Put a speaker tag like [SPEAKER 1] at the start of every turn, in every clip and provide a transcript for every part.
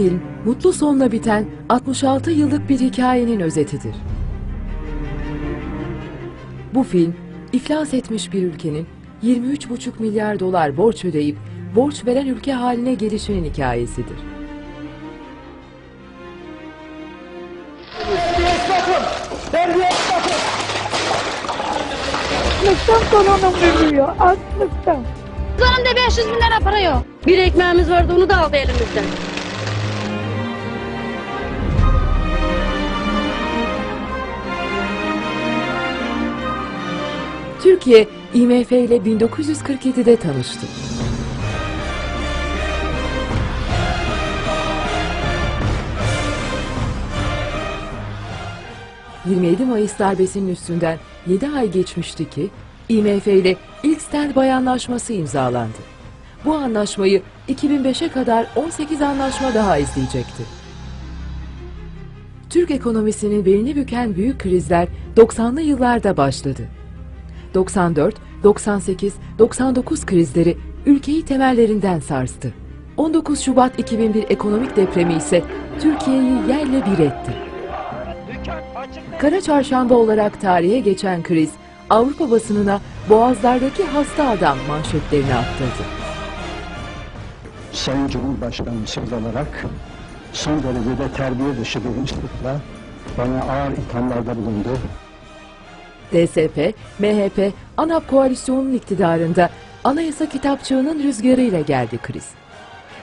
[SPEAKER 1] film, mutlu sonla biten 66 yıllık bir hikayenin özetidir. Bu film, iflas etmiş bir ülkenin 23,5 milyar dolar borç ödeyip borç veren ülke haline gelişinin hikayesidir.
[SPEAKER 2] Açlıktan kolonum ölüyor. Açlıktan.
[SPEAKER 3] Zanımda 500 bin lira para yok. Bir ekmeğimiz vardı onu da aldı elimizden.
[SPEAKER 1] Türkiye, IMF ile 1947'de tanıştı. ...27 Mayıs darbesinin üstünden 7 ay geçmişti ki... IMF ile ilk standby anlaşması imzalandı. Bu anlaşmayı 2005'e kadar 18 anlaşma daha izleyecekti. Türk ekonomisinin belini büken büyük krizler 90'lı yıllarda başladı. 94, 98, 99 krizleri ülkeyi temellerinden sarstı. 19 Şubat 2001 ekonomik depremi ise Türkiye'yi yerle bir etti. Kara çarşamba olarak tarihe geçen kriz Avrupa basınına Boğazlardaki hasta adam manşetlerini attırdı.
[SPEAKER 4] Sayın Cumhurbaşkanı söz olarak son derecede terbiye dışı bir üslupla bana ağır ithamlarda bulundu.
[SPEAKER 1] DSP, MHP, ANAP koalisyonunun iktidarında anayasa kitapçığının rüzgarıyla geldi kriz.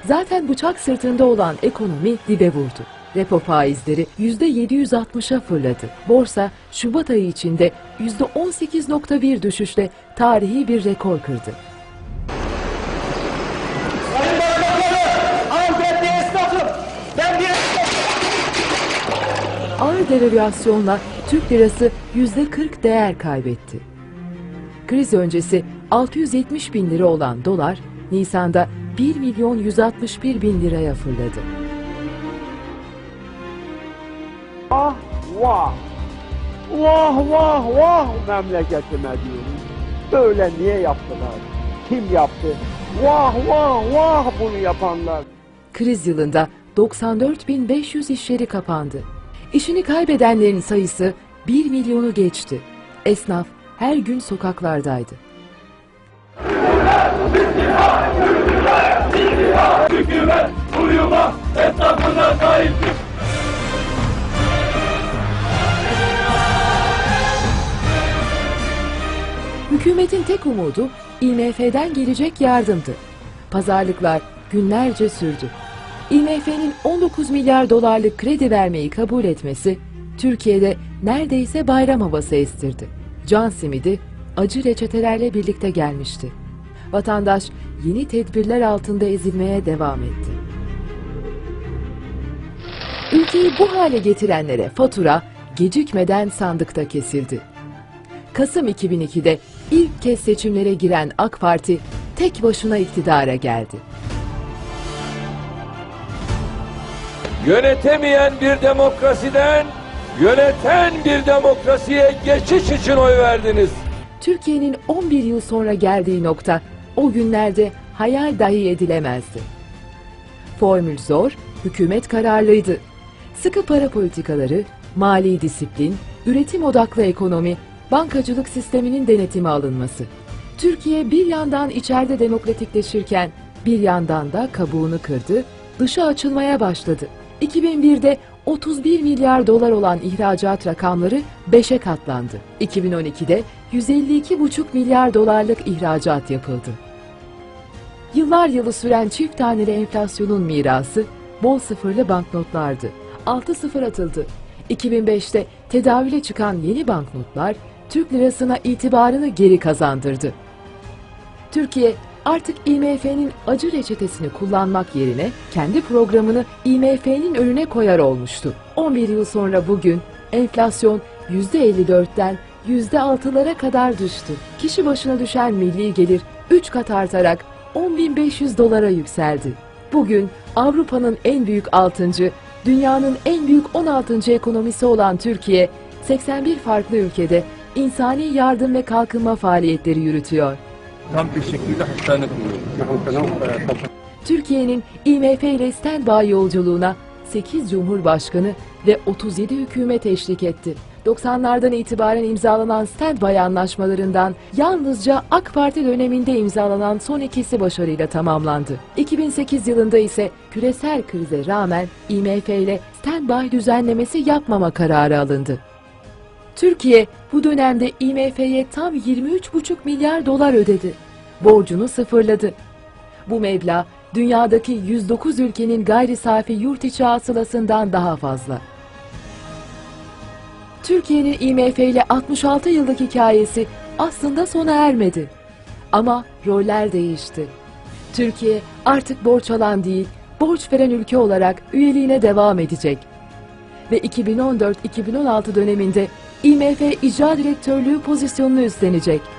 [SPEAKER 1] Zaten bıçak sırtında olan ekonomi dibe vurdu. Repo faizleri %760'a fırladı. Borsa Şubat ayı içinde %18.1 düşüşle tarihi bir rekor kırdı.
[SPEAKER 5] Sayın Başbakanım, Antep'te esnafım. Ben bir
[SPEAKER 1] Ağır devalüasyonla Türk lirası %40 değer kaybetti. Kriz öncesi 670 bin lira olan dolar, Nisan'da 1 milyon 161 bin liraya fırladı.
[SPEAKER 6] Vah vah. Vah vah vah memleketime diyorum. Böyle niye yaptılar? Kim yaptı? Vah vah vah bunu yapanlar.
[SPEAKER 1] Kriz yılında 94.500 iş yeri kapandı. İşini kaybedenlerin sayısı 1 milyonu geçti. Esnaf her gün sokaklardaydı. Hükümetin tek umudu IMF'den gelecek yardımdı. Pazarlıklar günlerce sürdü. IMF'nin 19 milyar dolarlık kredi vermeyi kabul etmesi Türkiye'de neredeyse bayram havası estirdi. Can simidi acı reçetelerle birlikte gelmişti. Vatandaş yeni tedbirler altında ezilmeye devam etti. Ülkeyi bu hale getirenlere fatura gecikmeden sandıkta kesildi. Kasım 2002'de ilk kez seçimlere giren AK Parti tek başına iktidara geldi.
[SPEAKER 7] Yönetemeyen bir demokrasiden yöneten bir demokrasiye geçiş için oy verdiniz.
[SPEAKER 1] Türkiye'nin 11 yıl sonra geldiği nokta o günlerde hayal dahi edilemezdi. Formül zor, hükümet kararlıydı. Sıkı para politikaları, mali disiplin, üretim odaklı ekonomi, bankacılık sisteminin denetime alınması. Türkiye bir yandan içeride demokratikleşirken bir yandan da kabuğunu kırdı, dışa açılmaya başladı. 2001'de 31 milyar dolar olan ihracat rakamları 5'e katlandı. 2012'de 152,5 milyar dolarlık ihracat yapıldı. Yıllar yılı süren çift taneli enflasyonun mirası bol sıfırlı banknotlardı. 6 sıfır atıldı. 2005'te tedavüle çıkan yeni banknotlar Türk lirasına itibarını geri kazandırdı. Türkiye artık IMF'nin acı reçetesini kullanmak yerine kendi programını IMF'nin önüne koyar olmuştu. 11 yıl sonra bugün enflasyon %54'ten %6'lara kadar düştü. Kişi başına düşen milli gelir 3 kat artarak 10.500 dolara yükseldi. Bugün Avrupa'nın en büyük 6. dünyanın en büyük 16. ekonomisi olan Türkiye, 81 farklı ülkede insani yardım ve kalkınma faaliyetleri yürütüyor.
[SPEAKER 7] Tam bir şekilde hastane kuruyoruz.
[SPEAKER 1] Türkiye'nin IMF ile standby yolculuğuna 8 Cumhurbaşkanı ve 37 hükümet eşlik etti. 90'lardan itibaren imzalanan standby anlaşmalarından yalnızca AK Parti döneminde imzalanan son ikisi başarıyla tamamlandı. 2008 yılında ise küresel krize rağmen IMF ile standby düzenlemesi yapmama kararı alındı. Türkiye bu dönemde IMF'ye tam 23,5 milyar dolar ödedi. Borcunu sıfırladı. Bu meblağ dünyadaki 109 ülkenin gayri safi yurt içi hasılasından daha fazla. Türkiye'nin IMF ile 66 yıllık hikayesi aslında sona ermedi. Ama roller değişti. Türkiye artık borç alan değil, borç veren ülke olarak üyeliğine devam edecek. Ve 2014-2016 döneminde IMF icra direktörlüğü pozisyonunu üstlenecek.